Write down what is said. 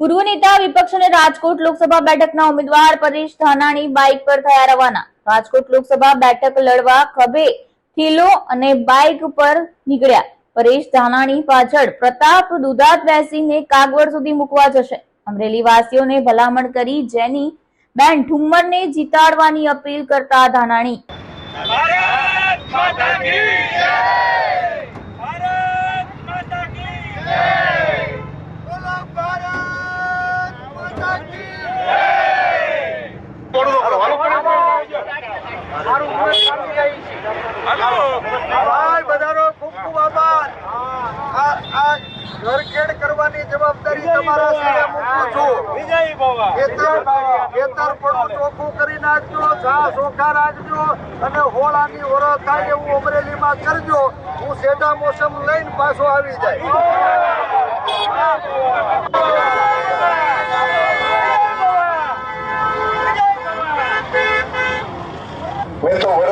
પૂર્વ નેતા વિપક્ષ અને રાજકોટ લોકસભા બેઠકના ઉમેદવાર પરેશ ધાનાણી બાઇક પર થયા રવાના. રાજકોટ લોકસભા બેઠક લડવા ખભે થેલો અને બાઇક પર નીકળ્યા. પરેશ ધાનાણી પાછળ પ્રતાપ દુધાત બેસીને કાગવડ સુધી મૂકવા જશે. અમરેલી વાસીઓને ભલામણ કરી જેની બેન ઠુમ્મરને જીતાડવાની અપીલ કરતા ધાનાણી જય ભારત માતા કી જય બોલો ભારત માતા કી જય ભાઈ બધાનો ખૂબ ખૂબ આભાર આ આ ઘરખેડ કરવાની જવાબદારી તમારા સિરે મૂકું છું. વિજય બાબા ખેતર ખેતર ચોખ્ખું કરી નાખજો ઘા ચોખ્ખા રાખજો અને હોળાની ઓરો થાય એવું અમરેલીમાં કરજો. હું સેટા મોસમ લઈને પાછો આવી જાય. Beto,